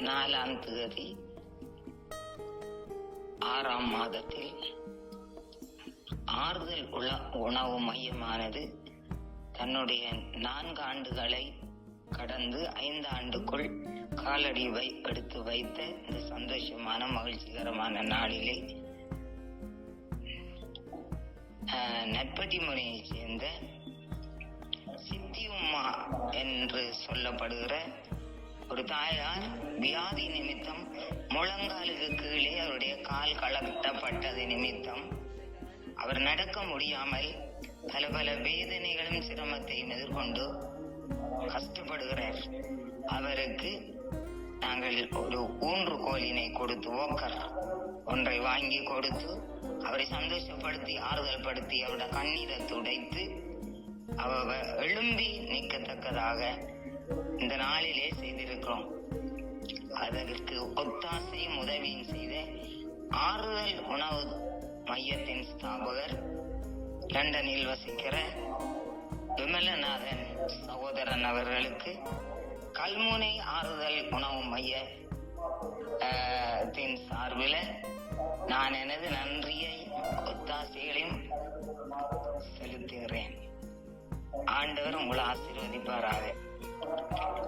நாலாம் தேதி ஆறாம் மாதத்தில் ஆறுதல் உள உணவு மையமானது தன்னுடைய நான்கு ஆண்டுகளை கடந்து ஐந்து ஆண்டுக்குள் காலடி வை எடுத்து வைத்த இந்த சந்தோஷமான மகிழ்ச்சிகரமான நாளிலே ஆஹ், முறையைச் சேர்ந்த சித்தி உம்மா என்று சொல்லப்படுகிற ஒரு தாயார் வியாதி நிமித்தம் முழங்காலுக்கு கீழே அவருடைய கால் கலட்டப்பட்டது நிமித்தம். அவர் நடக்க முடியாமல் பல பல வேதனைகளும் சிரமத்தையும் எதிர்கொண்டு கஷ்டப்படுகிறார். அவருக்கு நாங்கள் ஒரு ஊன்றுகோலினை கொடுத்து ஓக்கர் ஒன்றை வாங்கி கொடுத்து அவரை சந்தோஷப்படுத்தி ஆறுதல் படுத்தி அவருடைய கண்ணீரை துடைத்து அவ எழும்பி நிற்கத்தக்கதாக இந்த நாளிலே செய்திருக்கிறோம். அதற்கு ஒத்தாசையும் உதவியும் செய்த ஆறுதல் உணவு மையத்தின் ஸ்தாபகர் லண்டனில் வசிக்கிற விமலநாதன் சகோதரன் அவர்களுக்கு கல்முனை ஆறுதல் உணவு மைய தின் சார்பில் நான் எனது நன்றியை ஒத்தாசைகளையும் செலுத்துகிறேன். ஆண்டவர் உங்களை ஆசீர்வதிப்பாராக. Thank you.